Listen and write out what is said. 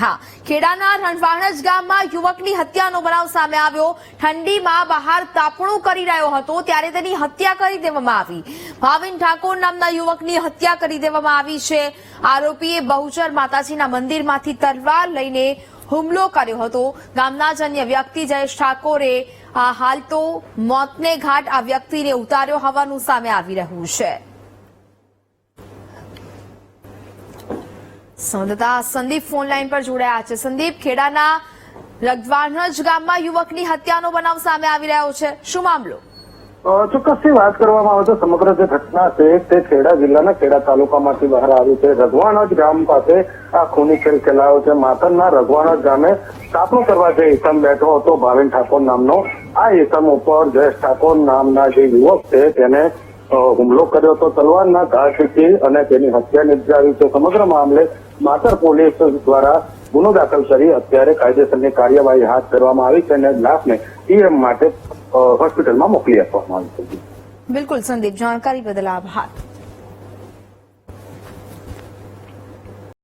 હા, ખેડાના રણવાણજ ગામમાં યુવકની હત્યાનો બનાવ સામે આવ્યો. ઠંડીમાં બહાર તાપણું કરી રહ્યો હતો ત્યારે તેની હત્યા કરી દેવામાં આવી. ભાવિન ઠાકોર નામના યુવકની હત્યા કરી દેવામાં આવી છે. આરોપીએ બહુચર માતાજીના મંદિરમાંથી તલવાર લઈને હુમલો કર્યો હતો. ગામના જ અન્ય વ્યક્તિ જયેશ ઠાકોરે હાલ તો મોતને ઘાટ આ વ્યક્તિને ઉતાર્યો હોવાનું સામે આવી રહ્યું છે. સંવાદદાતા સંદીપ ફોન લાઈન પર જોડાયા છે. સંદીપ, ખેડાના રગવાણજ ગામમાં યુવકની હત્યાનો બનાવ સામે આવી રહ્યો છે. શું મામલો? ચોક્કસથી વાત કરવામાં આવે તો સમગ્ર જે ઘટના છે તે ખેડા જિલ્લાના ખેડા તાલુકામાંથી બહાર આવી છે. રઘવાણજ ગામ પાસે આ ખૂની ખેલ ખેલાયો છે. માતરના રઘવાણજ ગામે સ્થાપનો કરવા જે ઇસમ બેઠો હતો, ભાવિન ઠાકોર નામનો. આ ઇસમ ઉપર જયેશ ઠાકોર નામના જે યુવક છે, તેને હુમલો કર્યો હતો તલવારના ઘાસથી અને તેની હત્યા નિપજાવી છે. સમગ્ર મામલે માતર પોલીસ દ્વારા ગુનો દાખલ કરી અત્યારે કાયદેસરની કાર્યવાહી હાથ ધરવામાં આવી છે અને લાશને પીએમ માટે હોસ્પિટલમાં મોકલી આપવામાં આવી છે. બિલકુલ, સંદીપ, જાણકારી બદલ આભાર.